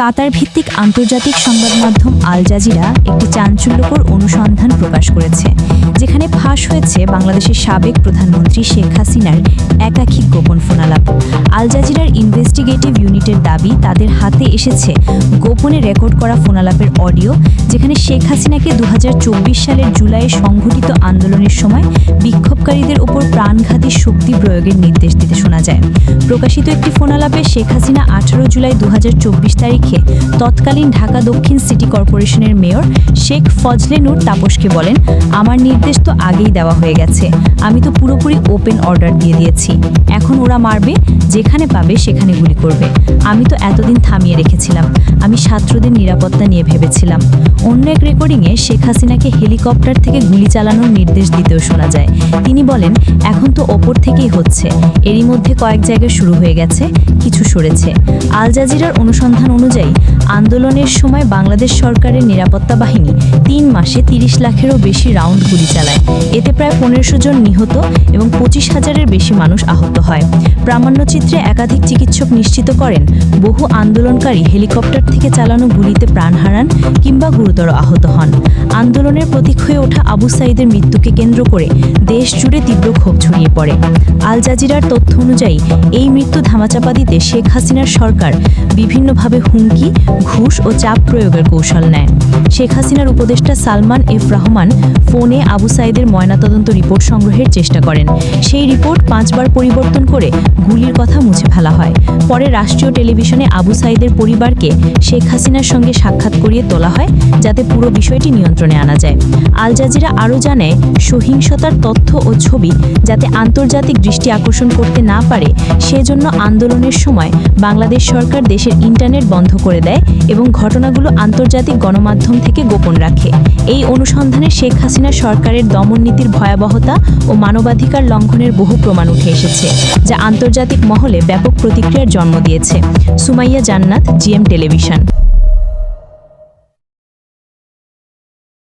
কাতার ভিত্তিক আন্তর্জাতিক সংবাদ মাধ্যম আল জাজিরা একটি চাঞ্চল্যকর অনুসন্ধান প্রকাশ করেছে, যেখানে ফাঁস হয়েছে বাংলাদেশের সাবেক প্রধানমন্ত্রী শেখ হাসিনার একাধিক গোপন ফোনালাপ। আল জাজিরার ইনভেস্টিগেটিভ ইউনিটের দাবি, তাদের হাতে এসেছে গোপনে রেকর্ড করা ফোনালাপের অডিও, যেখানে শেখ হাসিনাকে দু হাজার চব্বিশ সালের জুলাইয়ে সংঘটিত আন্দোলনের সময় বিক্ষোভকারীদের উপর প্রাণঘাতী শক্তি প্রয়োগের নির্দেশ দিতে শোনা যায়। প্রকাশিত একটি ফোনালাপে শেখ হাসিনা আঠারো জুলাই দু তারিখে তৎকালীন ঢাকা দক্ষিণ সিটি কর্পোরেশনের মেয়র শেখ ফজলে নূর তাপসকে বলেন, আমার নির্দেশ তো আগেই দেওয়া হয়ে গেছে। আমি তো পুরোপুরি ওপেন অর্ডার দিয়ে দিয়েছি। এখন ওরা মারবে, যেখানে পাবে সেখানে গুলি করবে। আমি তো এতদিন থামিয়ে রেখেছিলাম। আমি ছাত্রদের নিরাপত্তা নিয়ে ভেবেছিলাম। অন্য এক রেকর্ডিংয়ে শেখ হাসিনাকে হেলিকপ্টার থেকে গুলি চালানোর নির্দেশ দিতেও শোনা যায়। তিনি বলেন, এখন তো ওপর থেকেই হচ্ছে। এরই মধ্যে কয়েক জায়গায় শুরু হয়ে গেছে, কিছু সরেছে। আল জাজিরার অনুসন্ধান অনুযায়ী, আন্দোলনের সময় বাংলাদেশ সরকারের নিরাপত্তা বাহিনী তিন মাসে তিরিশ লাখেরও বেশি রাউন্ড গুলি চালায়। এতে প্রায় পনেরোশো জন নিহত এবং পঁচিশ হাজারের বেশি মানুষ আহত হয়। প্রামাণ্যচিত্রে একাধিক চিকিৎসক নিশ্চিত করেন, বহু আন্দোলনকারী হেলিকপ্টার থেকে চালানো গুলিতে প্রাণ হারান কিংবা গুরুতর আহত হন। আন্দোলনের প্রতীক হয়ে ওঠা আবু সাইদের মৃত্যুকে কেন্দ্র করে দেশ জুড়ে তীব্র ক্ষোভ ছড়িয়ে পড়ে। আল জাজিরার তথ্য অনুযায়ী, এই মৃত্যু ধামাচাপা দিতে শেখ হাসিনার সরকার বিভিন্নভাবে হুমকি, ঘুষ ও চাপ প্রয়োগের কৌশল নেয়। শেখ হাসিনার উপদেষ্টা সালমান এফ রহমান ফোনে আবু সাইদের ময়নাতদন্ত রিপোর্ট সংগ্রহের চেষ্টা করেন। সেই রিপোর্ট পাঁচবার পরিবর্তন করে গুলির কথা মুছে ফেলা হয়। পরে রাষ্ট্রীয় টেলিভিশনে আবু সাইদের পরিবারকে শেখ হাসিনার সঙ্গে সাক্ষাৎ করিয়ে তোলা হয়, যাতে পুরো বিষয়টি নিয়ন্ত্রণে আনা যায়। আল জাজিরা আরও জানায়, সহিংসতার তথ্য ও ছবি যাতে আন্তর্জাতিক দৃষ্টি আকর্ষণ করতে না পারে, সেজন্য আন্দোলনের সময় বাংলাদেশ সরকার দেশের ইন্টারনেট বন্ধ করে দেয় এবং ঘটনাগুলো আন্তর্জাতিক গণমাধ্যম থেকে গোপন রাখে। এই অনুসন্ধানে শেখ হাসিনা সরকারের দমন নীতির ভয়াবহতা ও মানবাধিকার লঙ্ঘনের বহু প্রমাণ উঠে এসেছে, যা আন্তর্জাতিক মহলে ব্যাপক প্রতিক্রিয়ার জন্ম দিয়েছে। সুমাইয়া জান্নাত, জিএম টেলিভিশন।